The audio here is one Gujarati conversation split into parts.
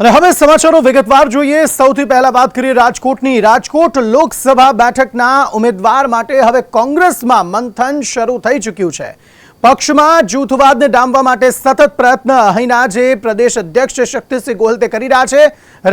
અને હવે સમાચારો વિગતવાર જોઈએ. સૌથી પહેલા વાત કરીએ રાજકોટની. રાજકોટ લોકસભા બેઠકના ઉમેદવાર માટે હવે કોંગ્રેસમાં મંથન શરૂ થઈ ચૂક્યું છે. પક્ષમાં જૂથવાદને ડામવા માટે સતત પ્રયત્ન. અહીંના જે પ્રદેશ અધ્યક્ષ શક્તિસિંહ ગોહિલ તે કરી રહ્યા છે.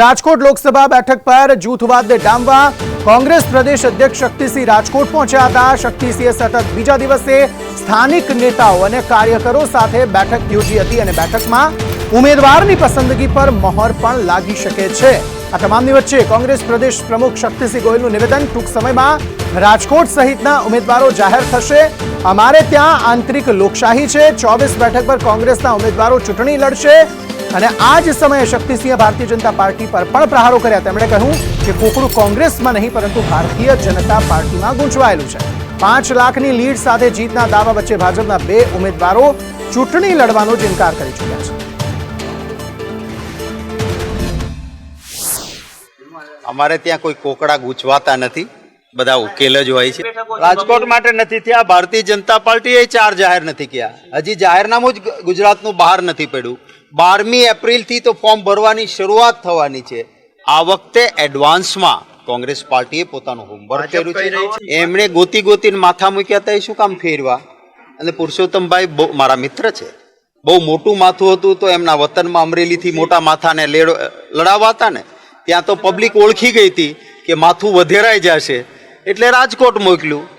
રાજકોટ લોકસભા બેઠક પર જૂથવાદને ડામવા કોંગ્રેસ પ્રદેશ અધ્યક્ષ શક્તિસિંહ રાજકોટ પહોંચ્યા હતા. શક્તિસિંહે સતત બીજા દિવસે સ્થાનિક નેતાઓ અને કાર્યકરો સાથે બેઠક યોજી હતી અને બેઠકમાં ઉમેદવારની પસંદગી પર મહોર પણ લાગી શકે છે. આ તમામની વચ્ચે કોંગ્રેસ પ્રદેશ પ્રમુખ શક્તિસિંહ ગોયલનું નિવેદન ટૂંક સમયમાં રાજકોટ સહિતના ઉમેદવારો જાહેર થશે. અમારે ત્યાં આંતરિક લોકશાહી છે. ચોવીસ બેઠક પર કોંગ્રેસના ઉમેદવારો ચૂંટણી લડશે. અને આ જ સમયે શક્તિસિંહે ભારતીય જનતા પાર્ટી પર પણ પ્રહારો કર્યા. તેમણે કહ્યું કે કોકડું કોંગ્રેસમાં નહીં પરંતુ ભારતીય જનતા પાર્ટીમાં ગૂંચવાયેલું છે. પાંચ લાખની લીડ સાથે જીતના દાવા વચ્ચે ભાજપના બે ઉમેદવારો ચૂંટણી લડવાનો જ ઇનકાર કરી ચૂક્યા છે. અમારે ત્યાં કોઈ કોકડા ગૂંચવાતા નથી. બધા ઉકેલ જ હોય છે. રાજકોટ માટે નથી થયા. ભારતીય જનતા પાર્ટીએ ચાર જાહેર નથી કર્યા. હજી જાહેરનામું જ ગુજરાતનું બહાર નથી પડ્યું. બારમી એપ્રિલથી તો ફોર્મ ભરવાની શરૂઆત થવાની છે. આ વખતે એડવાન્સમાં કોંગ્રેસ પાર્ટીએ પોતાનું હોમવર્ક કર્યું છે. એમણે ગોતી ગોતીને માથા મૂક્યા હતા એ શું કામ ફેરવા? અને પુરુષોત્તમભાઈ બહુ મારા મિત્ર છે. બહુ મોટું માથું હતું તો એમના વતનમાં અમરેલીથી મોટા માથાને લેડ લડાવા હતા ને. ત્યાં તો પબ્લિક ઓળખી ગઈ હતી કે માથું વધેરાઈ જશે. એટલે રાજકોટ મોકલ્યું.